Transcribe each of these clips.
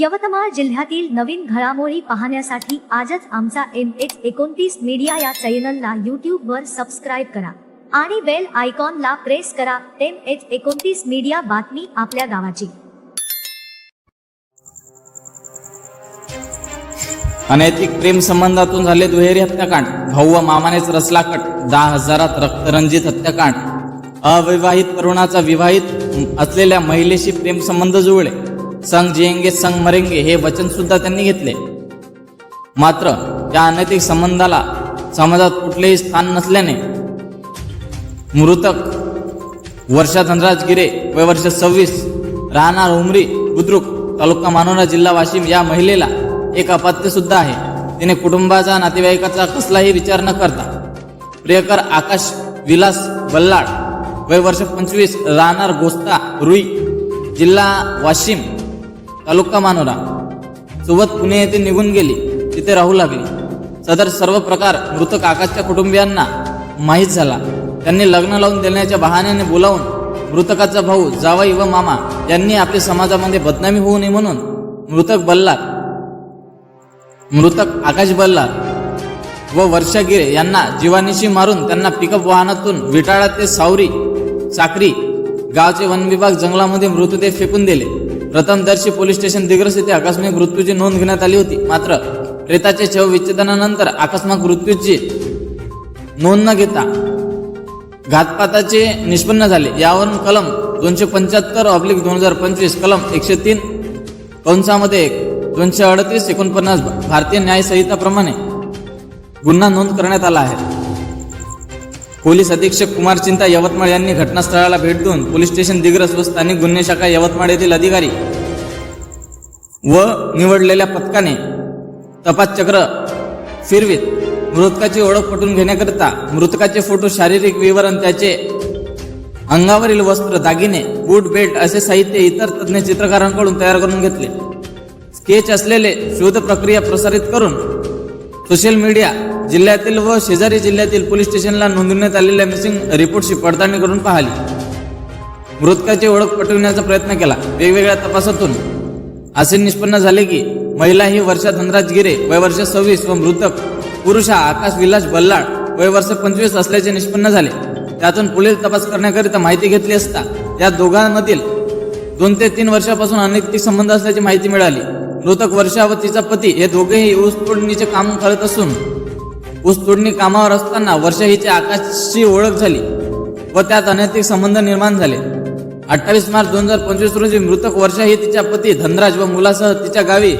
यवतमाळ जिल्ह्यातील नवीन घडामोडी पाहण्यासाठी आजच आमचा एम एच एकोणतीस मीडिया या चॅनलला यूट्यूबवर सबस्क्राईब करा आणि बेल आयकॉनला प्रेस करा. एम एच एकोणतीस मीडिया बातमी आपल्या गावाची. अनैतिक प्रेम संबंधातून झाले दुहेरी हत्याकांड. भाऊ व मामानेच रचला कट दहा हजारात रक्तरंजित हत्याकांड. अविवाहित तरुणाचा विवाहित असलेल्या महिलेशी प्रेम संबंध जुळले. संग जिएंगे संग मरेंगे हे वचन सुद्धा त्यांनी घेतले. मात्र या अनैतिक संबंधाला समाजात कुठलेही स्थान नसल्याने मृतक वर्षा धनराज गिरे वय वर्ष सव्वीस राहणार उमरी बुद्रुक तालुका मानोरा जिल्हा वाशिम या महिलेला एक अपत्य सुद्धा आहे. तिने कुटुंबाचा नातेवाईकाचा कसलाही विचार न करता प्रियकर आकाश विलास बल्लाड वय वर्ष पंचवीस राहणार गोस्ता रुई जिल्हा वाशिम तालुका मानोरा. सोबत पुणे येथे निघून गेली तिथे राहू लागली. सदर सर्व प्रकार मृतक आकाशच्या कुटुंबियांना माहीत झाला. त्यांनी लग्न लावून देण्याच्या बहाण्याने बोलावून मृतकाचा भाऊ जावई व मामा यांनी आपल्या समाजामध्ये बदनामी होऊ नये म्हणून मृतक बल्लार. मृतक आकाश बल्लार व वर्षा गिरे यांना जीवानिशी मारून त्यांना पिकअप वाहनातून विटाळा ते सावरी चाकरी गावचे वन विभाग जंगलामध्ये मृतदेह फेकून दिले. प्रथमदर्शी पोलीस स्टेशन दिग्रस येथे आकस्मिक मृत्यूची नोंद घेण्यात आली होती. मात्र प्रेताचे शव विच्छेदनानंतर आकस्मिक मृत्यूची नोंद न घेता घातपाताचे निष्पन्न झाले. यावरून कलम दोनशे पंच्याहत्तर ऑब्लिक दोन हजार पंचवीस कलम एकशे तीन कंसामध्ये दोनशे अडतीस एकोणपन्नास भारतीय न्यायसंहिताप्रमाणे गुन्हा नोंद करण्यात आला आहे. पोलीस अधीक्षक कुमार चिंता यवतमाळ यांनी घटनास्थळाला भेट देऊन पोलीस स्टेशन दिग्रस व स्थानिक गुन्हे शाखा यवतमाळ येथील अधिकारी व निवडलेल्या पथकाने तपास चक्र फिरवीत. मृतकाची ओळख पटवून घेण्याकरिता मृतकाचे फोटो शारीरिक विवरण त्याचे अंगावरील वस्त्र दागिने बूट बेल्ट असे साहित्य इतर तज्ज्ञ चित्रकारांकडून तयार करून घेतले. स्केच असलेले शोध प्रक्रिया प्रसारित करून सोशल मीडिया जिल्ह्यातील व शेजारी जिल्ह्यातील पोलीस स्टेशनला नोंदवण्यात आलेल्या मिसिंग रिपोर्टची पडताळणी करून पाहिली. मृतकाची ओळख पटविण्याचा प्रयत्न केला. वेगवेगळ्या तपासातून असे निष्पन्न झाले की महिला ही वर्षा धनराज गिरे वय वर्ष सव्वीस व मृतक पुरुष हा आकाश विलास बल्लाड वय वर्ष पंचवीस असल्याचे निष्पन्न झाले. त्यातून पुढील तपास करण्याकरिता माहिती घेतली असता या दोघांमधील दोन ते तीन वर्षापासून अनैतिक संबंध असल्याची माहिती मिळाली. मृतक वर्षा व तिचा पती हे दोघेही ऊस तोडणीचे काम करत असून ऊसतोडणी कामावर असताना वर्षा हिची आकाशची ओळख झाली व त्यात अनैतिक संबंध निर्माण झाले. अठ्ठावीस मार्च दोन हजार पंचवीस रोजी मृतक वर्षा ही तिच्या पती धनराज व मुलासह तिच्या गावी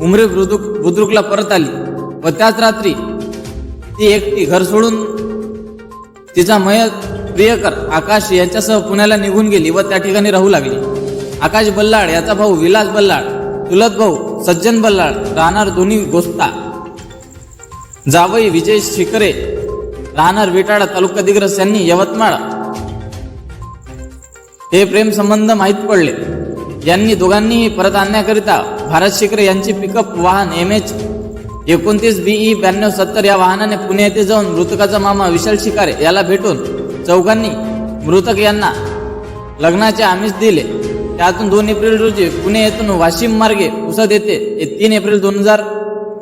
उमरी बुद्रुक बुद्रुकला परत आली व त्याच रात्री ती एकटी घर सोडून तिचा मयत प्रियकर आकाश यांच्यासह पुण्याला निघून गेली व त्या ठिकाणी राहू लागली. आकाश बल्लाळ याचा भाऊ विलास बल्लाळ चुलत भाऊ सज्जन बल्लाळ राहणार दोन्ही गोस्ता जावई विजय शिकरे राहणार विटाळा तालुका दिग्रस यांनी यवतमाळ. हे प्रेम संबंध माहीत पडले. यांनी दोघांनी परत आणण्याकरिता भारत शिकरे यांची पिकअप वाहन एम एच एकोणतीस बीई ब्याण्णव सत्तर या वाहनाने पुणे येथे जाऊन मृतकाचा मामा विशाल शिकारे याला भेटून चौघांनी मृतक यांना लग्नाचे आमिष दिले. त्यातून दोन एप्रिल रोजी पुणे येथून वाशिम मार्गे उसद येथे हे तीन एप्रिल दोन हजार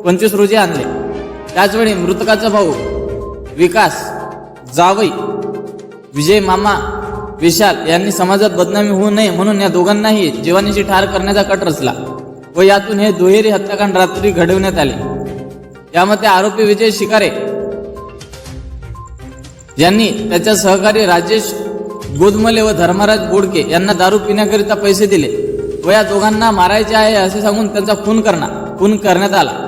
पंचवीस रोजी आणले. त्याचवेळी मृतकाचा भाऊ विकास जावई विजय मामा विशाल यांनी समाजात बदनामी होऊ नये म्हणून या दोघांनाही जीवानीशी ठार करण्याचा कट रचला व यातून हे दुहेरी हत्याकांड रात्री घडविण्यात आले. यामध्ये आरोपी विजय शिकारे यांनी त्याच्या सहकारी राजेश गोदमले व धर्मराज बोडके यांना दारू पिण्याकरिता पैसे दिले व या दोघांना मारायचे आहे असे सांगून त्यांचा खून करणार खून करण्यात आला.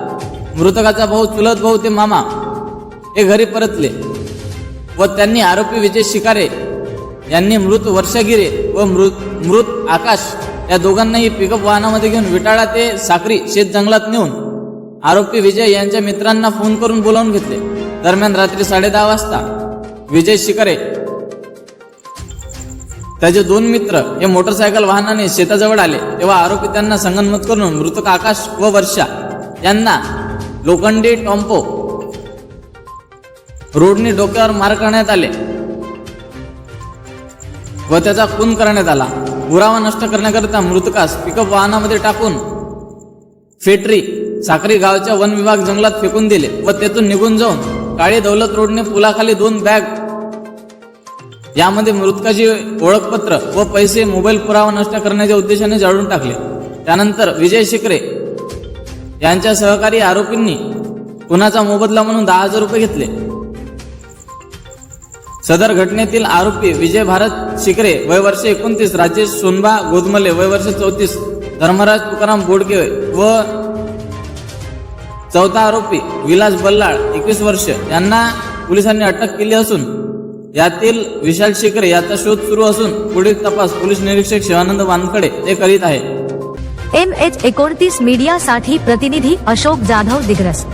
मृतकाचा भाऊ चुलत भाऊ ते मामा हे घरी परतले व त्यांनी आरोपी विजय शिकारे यांनी मृत वर्षगिरे व मृत मृत आकाश या दोघांनाही पिकअप वाहनामध्ये घेऊन विटाळा ते साखरी शेत जंगलात नेऊन आरोपी विजय यांच्या मित्रांना फोन करून बोलावून घेतले. दरम्यान रात्री साडेदहा वाजता विजय शिकारे त्याचे दोन मित्र हे मोटरसायकल वाहनाने शेताजवळ आले तेव्हा आरोपी त्यांना संगनमत करून मृतक आकाश व वर्षा यांना लोखंडी टॉम्पो. रोडने डोक्यावर मार करण्यात आले. व त्याचा खून करण्यात आला. पुरावा नष्ट करण्याकरिता मृतकास पिकअप वाहनामध्ये टाकून फेटरी साखरी गावच्या वन विभाग जंगलात फेकून दिले व तेथून निघून जाऊन काळी दौलत रोडने पुलाखाली दोन बॅग यामध्ये मृतकाची ओळखपत्र व पैसे मोबाईल पुरावा नष्ट करण्याच्या उद्देशाने जाळून टाकले. त्यानंतर विजय शिकरे यांच्या सहकारी आरोपींनी कुणाचा मोबदला म्हणून दहा हजार रुपये घेतले? सदर घटनेतील आरोपी विजय भारत शिकरे वय वर्ष एकोणतीस राजेश सोनबा गोदमले वय वर्ष चौतीस धर्मराज तुकाराम बोडके व चौथा आरोपी विलास बल्लाळ एकवीस वर्ष. यांना पोलिसांनी अटक केली असून यातील विशाल शिकरे याचा शोध सुरू असून पुढील तपास पोलीस निरीक्षक शिवानंद वानखडे ते करीत आहे एम एच एकोणतीस मीडियासाठी प्रतिनिधी अशोक जाधव दिग्रस.